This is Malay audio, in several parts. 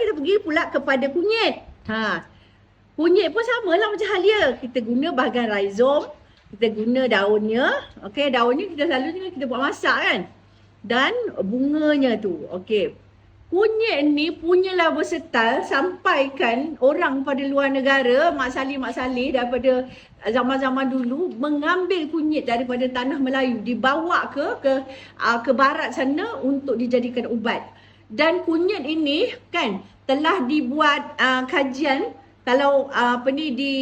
kita pergi pula kepada kunyit. Ha. Kunyit pun sama lah macam halia. Kita guna bahagian rhizome, kita guna daunnya. Okey, daunnya kita selalunya kita buat masak kan. Dan bunganya tu. Okey. Kunyit ni punyalah versatile sampaikan orang pada luar negara, Mak Saleh Mak Saleh daripada zaman-zaman dulu mengambil kunyit daripada tanah Melayu dibawa ke ke uh, ke barat sana untuk dijadikan ubat. Dan kunyit ini kan telah dibuat uh, kajian kalau uh, apa ni di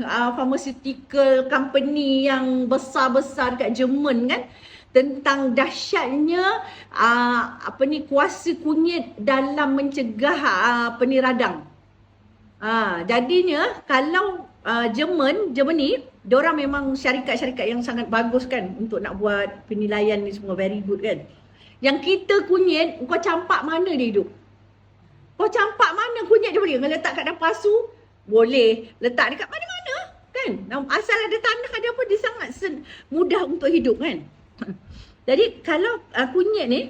uh, pharmaceutical company yang besar-besar dekat Jerman kan tentang dahsyatnya uh, apa ni kuasa kunyit dalam mencegah uh, apa ni radang. Ha, jadinya kalau uh, Jerman, Germany, diorang memang syarikat-syarikat yang sangat bagus kan untuk nak buat penilaian ni semua very good kan. Yang kita kunyit, kau campak mana dia hidup? Kau campak mana kunyit dia boleh? Kau letak kat dalam pasu, boleh. Letak dekat mana-mana kan. Asal ada tanah ada apa, dia sangat sen- mudah untuk hidup kan. Jadi kalau uh, kunyit ni,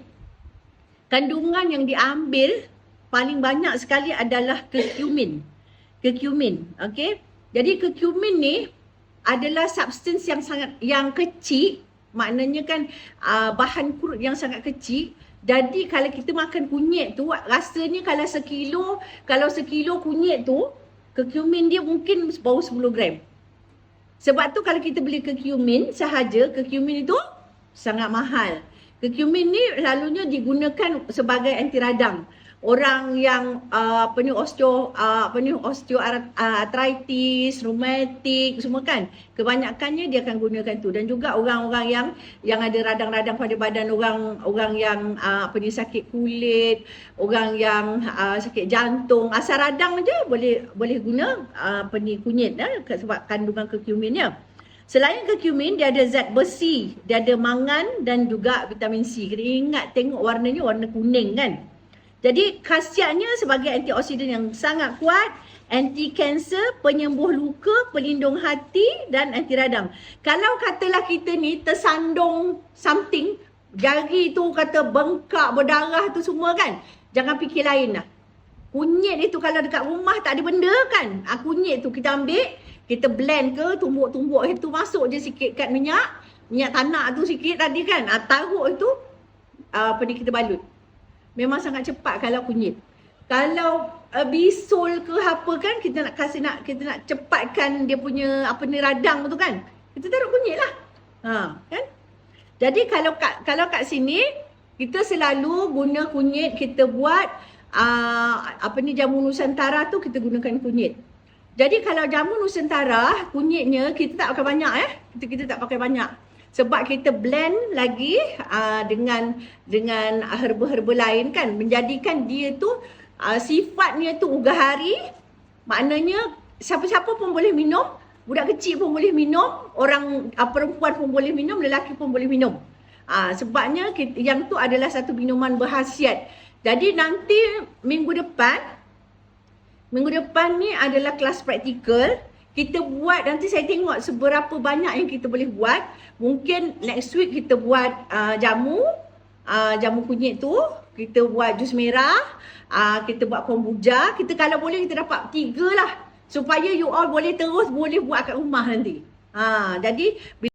kandungan yang diambil paling banyak sekali adalah curcumin. Curcumin, okey. Jadi curcumin ni adalah substance yang sangat yang kecil, maknanya kan uh, bahan kurut yang sangat kecil. Jadi kalau kita makan kunyit tu rasanya kalau sekilo, kalau sekilo kunyit tu curcumin dia mungkin bau 10 gram. Sebab tu kalau kita beli curcumin sahaja, curcumin itu sangat mahal. Curcumin ni lalunya digunakan sebagai anti radang. Orang yang uh, apa ni osteo uh, apa ni osteoarthritis, rheumatik semua kan. Kebanyakannya dia akan gunakan tu dan juga orang-orang yang yang ada radang-radang pada badan orang orang yang uh, apa ni sakit kulit, orang yang uh, sakit jantung, asal radang je boleh boleh guna uh, apa ni kunyit eh, sebab kandungan curcuminnya. Selain curcumin, dia ada zat besi, dia ada mangan dan juga vitamin C. Kita ingat tengok warnanya warna kuning kan. Jadi khasiatnya sebagai antioksidan yang sangat kuat, anti kanser, penyembuh luka, pelindung hati dan anti radang. Kalau katalah kita ni tersandung something, jari tu kata bengkak, berdarah tu semua kan, jangan fikir lain lah. Kunyit itu kalau dekat rumah tak ada benda kan, ah, kunyit tu kita ambil, kita blend ke tumbuk-tumbuk itu masuk je sikit kat minyak, minyak tanah tu sikit tadi kan, ah, taruh itu ah, apa ni kita balut memang sangat cepat kalau kunyit. Kalau uh, bisul ke apa kan kita nak kasih nak kita nak cepatkan dia punya apa ni radang tu kan. Kita taruh kunyit lah. Ha, kan? Jadi kalau kat kalau kat sini kita selalu guna kunyit kita buat uh, apa ni jamu nusantara tu kita gunakan kunyit. Jadi kalau jamu nusantara kunyitnya kita tak pakai banyak eh. Kita kita tak pakai banyak sebab kita blend lagi uh, dengan dengan herba-herba lain kan. Menjadikan dia tu uh, sifatnya tu ugahari. Maknanya siapa-siapa pun boleh minum budak kecil pun boleh minum orang uh, perempuan pun boleh minum lelaki pun boleh minum. Uh, sebabnya kita, yang tu adalah satu minuman berhasiat. Jadi nanti minggu depan minggu depan ni adalah kelas praktikal kita buat nanti saya tengok seberapa banyak yang kita boleh buat. Mungkin next week kita buat uh, jamu uh, jamu kunyit tu. Kita buat jus merah uh, kita buat kombuja kita kalau boleh kita dapat tiga lah. Supaya you all boleh terus boleh buat kat rumah nanti. Ha, jadi